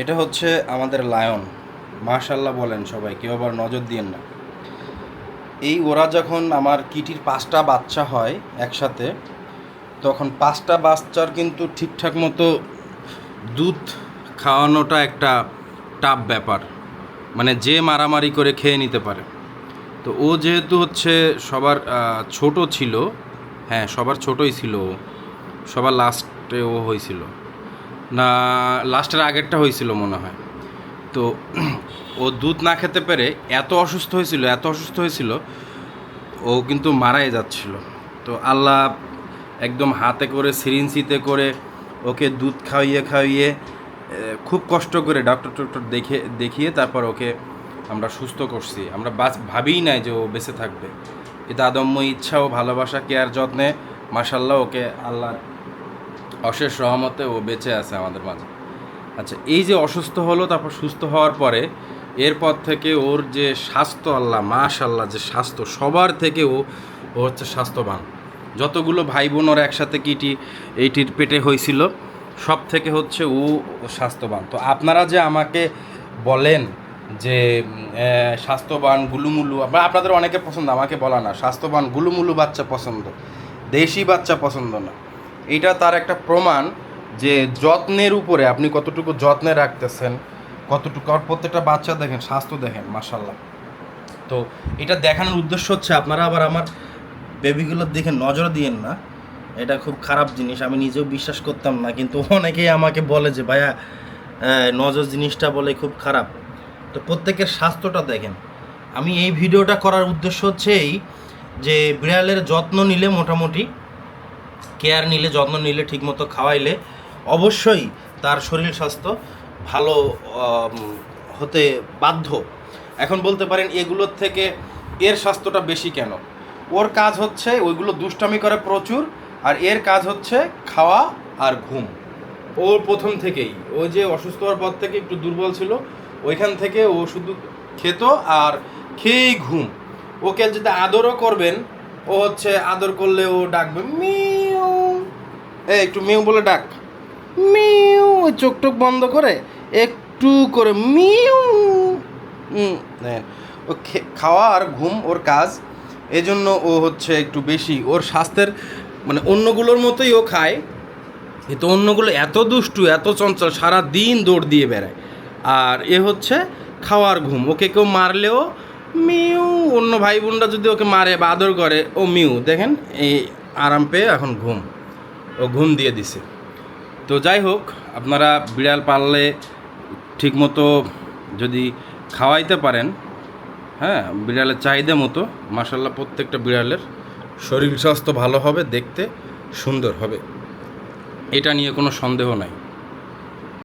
এটা হচ্ছে আমাদের লায়ন। মাশাল্লাহ বলেন সবাই, কেউ আবার নজর দিয়েন না। এই ওরা যখন আমার কিটির পাঁচটা বাচ্চা হয় একসাথে, তখন পাঁচটা বাচ্চার কিন্তু ঠিকঠাক মতো দুধ খাওয়ানোটা একটা টাফ ব্যাপার। মানে যে মারামারি করে খেয়ে নিতে পারে। তো ও যেহেতু হচ্ছে সবার ছোট ছিল হ্যাঁ সবার ছোটই ছিল ও। সবার লাস্টে ও হয়েছিল। না, লাস্টের আগেরটা হয়েছিল মনে হয়। তো ও দুধ না খেতে পেরে এত অসুস্থ হয়েছিল, এত অসুস্থ হয়েছিল, ও কিন্তু মারাই যাচ্ছিল। তো আল্লাহ একদম হাতে করে, সিরিঞ্জিতে করে ওকে দুধ খাইয়ে খাইয়ে খুব কষ্ট করে ডক্টর টক্টর দেখে, দেখিয়ে তারপর ওকে আমরা সুস্থ করছি। আমরা বাস, ভাবিই নাই যে ও বেঁচে থাকবে। এটা আদম্য ইচ্ছা ও ভালোবাসা কেয়ার যত্নে মাসাল্লাহ ওকে আল্লাহ অশেষ রহমতে ও বেঁচে আছে আমাদের মাঝে। আচ্ছা এই যে অসুস্থ হলো, তারপর সুস্থ হওয়ার পরে এরপর থেকে ওর যে স্বাস্থ্য আল্লাহ মাশাল্লাহ যে স্বাস্থ্য, সবার থেকে ও ও হচ্ছে স্বাস্থ্যবান। যতগুলো ভাই বোন ওর একসাথে কিটি, এইটির পেটে হয়েছিল সব থেকে হচ্ছে ও স্বাস্থ্যবান। তো আপনারা যে আমাকে বলেন যে স্বাস্থ্যবান, গুলুমুলু আপনাদের অনেকে পছন্দ, আমাকে বলা না, স্বাস্থ্যবান, গুলুমুলু বাচ্চা পছন্দ, দেশি বাচ্চা পছন্দ না। এইটা তার একটা প্রমাণ যে যত্নের উপরে আপনি কতটুকু যত্নে রাখতেছেন, কতটুকু আর প্রত্যেকটা বাচ্চা দেখেন, স্বাস্থ্য দেখেন মাসাল্লাহ তো এটা দেখানোর উদ্দেশ্য হচ্ছে আপনারা আবার আমার বেবিগুলোর দিকে নজর দিয়েন না। এটা খুব খারাপ জিনিস, আমি নিজেও বিশ্বাস করতাম না, কিন্তু অনেকেই আমাকে বলে যে, ভাইয়া নজর জিনিসটা বলে খুব খারাপ। তো প্রত্যেকের স্বাস্থ্যটা দেখেন। আমি এই ভিডিওটা করার উদ্দেশ্য হচ্ছে এই যে, বিড়ালের যত্ন নিলে মোটামুটি কেয়ার নিলে, যত্ন নিলে, ঠিকমতো খাওয়াইলে অবশ্যই তার শরীর স্বাস্থ্য ভালো হতে বাধ্য। এখন বলতে পারেন এগুলোর থেকে এর স্বাস্থ্যটা বেশি কেন? ওর কাজ হচ্ছে ওইগুলো দুষ্টামি করে প্রচুর আর এর কাজ হচ্ছে খাওয়া আর ঘুম। ওর প্রথম থেকেই। ও যে অসুস্থ হওয়ার পর থেকে একটু দুর্বল ছিল, ওইখান থেকে ও শুধু খেত আর খেয়েই ঘুম। ওকে যদি আদরও করবেন, ও হচ্ছে আদর করলে ও ডাকবে মিউ এ একটু মিউ বলে ডাক। মিউ চোখ টোক বন্ধ করে একটু করে মিউ। হুম, ও খাওয়া আর ঘুম ওর কাজ। এজন্য ও হচ্ছে একটু বেশি। ওর স্বাস্থ্যের মানে অন্যগুলোর মতোই ও খায়। কিন্তু অন্যগুলো এত দুষ্টু এত চঞ্চল সারা দিন দৌড় দিয়ে বেড়ায়। আর এ হচ্ছে খাওয়ার ঘুম। ওকে কেউ মারলেও মিউ অন্য ভাই বোনরা যদি ওকে মারে বা আদর করে ও মিউ। দেখেন এই আরাম পেয়ে এখন ঘুম। ও ঘুম দিয়ে দিছে। তো যাই হোক, আপনারা বিড়াল পাললে ঠিকমতো যদি খাওয়াইতে পারেন হ্যাঁ বিড়ালের চাহিদা মতো মাসাল্লাহ প্রত্যেকটা বিড়ালের শরীর স্বাস্থ্য ভালো হবে, দেখতে সুন্দর হবে। এটা নিয়ে কোনো সন্দেহ নাই।